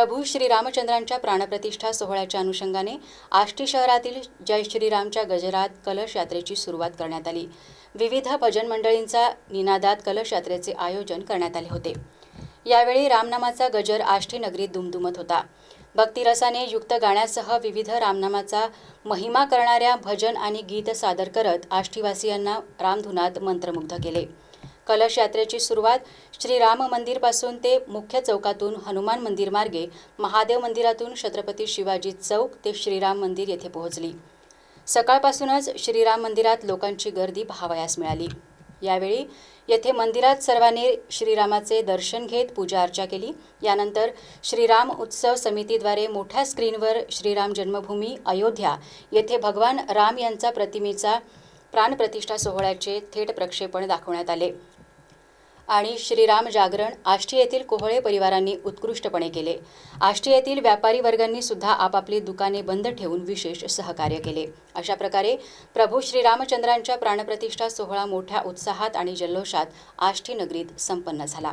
प्रभू श्रीरामचंद्रांच्या प्राणप्रतिष्ठा सोहळ्याच्या अनुषंगाने आष्टी शहरातील जय श्रीरामच्या गजरात कलश यात्रेची सुरुवात करण्यात आली. विविध भजन मंडळींचा निनादात कलश यात्रेचे आयोजन करण्यात आले होते. यावेळी रामनामाचा गजर आष्टी नगरीत दुमदुमत होता. भक्तिरसाने युक्त गाण्यासह विविध रामनामाचा महिमा करणाऱ्या भजन आणि गीत सादर करत आष्टीवासियांना रामधुनात मंत्रमुग्ध केले. कलश यात्रेची सुरुवात श्रीराम मंदिरपासून ते मुख्य चौकातून हनुमान मंदिर मार्गे महादेव मंदिरातून छत्रपती शिवाजी चौक ते श्रीराम मंदिर येथे पोहोचली. सकाळपासूनच श्रीराम मंदिरात लोकांची गर्दी पाहावयास मिळाली. यावेळी येथे मंदिरात सर्वांनी श्रीरामाचे दर्शन घेत पूजा अर्चा केली. यानंतर श्रीराम उत्सव समितीद्वारे मोठ्या स्क्रीनवर श्रीराम जन्मभूमी अयोध्या येथे भगवान राम यांचा प्रतिमेचा प्राणप्रतिष्ठा सोहळ्याचे थेट प्रक्षेपण दाखवण्यात आले. आणि श्रीराम जागरण आष्टी येथील कोहळे परिवारांनी उत्कृष्टपणे केले. आष्टी येथील व्यापारी वर्गांनी सुद्धा आपापली दुकाने बंद ठेवून विशेष सहकार्य केले. अशा प्रकारे प्रभू श्रीरामचंद्रांच्या प्राणप्रतिष्ठा सोहळा मोठ्या उत्साहात आणि जल्लोषात आष्टी नगरीत संपन्न झाला.